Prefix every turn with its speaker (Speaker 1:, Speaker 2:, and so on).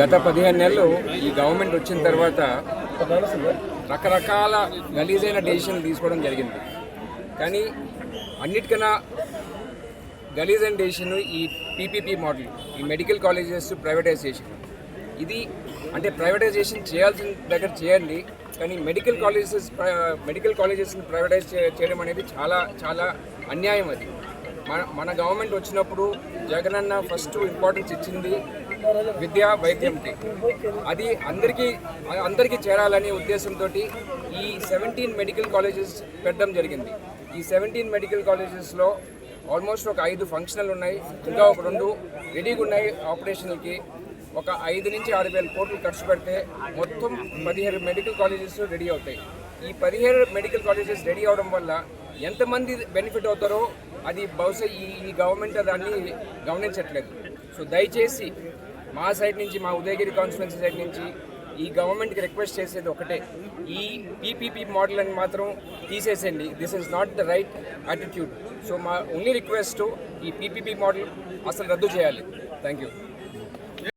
Speaker 1: గత పదిహేను నెలలు ఈ గవర్నమెంట్ వచ్చిన తర్వాత రకరకాల గలీజైన డెసిషన్లు తీసుకోవడం జరిగింది. కానీ అన్నిటికన్నా గలీజైన డెసిషన్ ఈ పీపీపీ మోడల్ ఈ మెడికల్ కాలేజెస్ ప్రైవేటైజేషన్ ఇది అంటే ప్రైవేటైజేషన్ చేయాల్సిన దగ్గర చేయండి కానీ మెడికల్ కాలేజెస్ మెడికల్ కాలేజెస్ని ప్రైవేటైజ్ చేయడం అనేది చాలా చాలా అన్యాయం అది. మన మన గవర్నమెంట్ వచ్చినప్పుడు జగనన్న ఫస్ట్ ఇంపార్టెన్స్ ఇచ్చింది విద్య వైద్యంకి. అది అందరికీ అందరికీ చేరాలనే ఉద్దేశంతో ఈ సెవెంటీన్ మెడికల్ కాలేజెస్ పెట్టడం జరిగింది. ఈ సెవెంటీన్ మెడికల్ కాలేజెస్లో ఆల్మోస్ట్ ఒక ఐదు ఫంక్షనల్ ఉన్నాయి. ఇంకా ఒక రెండు రెడీగా ఉన్నాయి ఆపరేషన్లకి ఒక ఐదు నుంచి ఆరు వేల కోట్లు ఖర్చు పెడితే మొత్తం పదిహేడు మెడికల్ కాలేజెస్ రెడీ అవుతాయి. ఈ పదిహేడు మెడికల్ కాలేజెస్ రెడీ అవడం వల్ల ఎంతమంది బెనిఫిట్ అవుతారో అది బహుశా ఈ ఈ గవర్నమెంట్ దాన్ని గమనించట్లేదు. సో దయచేసి మా సైడ్ నుంచి మా ఉదయగిరి కాన్స్టిట్యున్సీ సైడ్ నుంచి ఈ గవర్నమెంట్కి రిక్వెస్ట్ చేసేది ఒకటే. ఈ పీపీపీ మోడల్ అని మాత్రం తీసేసేయండి. This is not the right attitude so మా ఓన్లీ రిక్వెస్ట్ ఈ పీపీపీ మోడల్ అసలు రద్దు చేయాలి. Thank you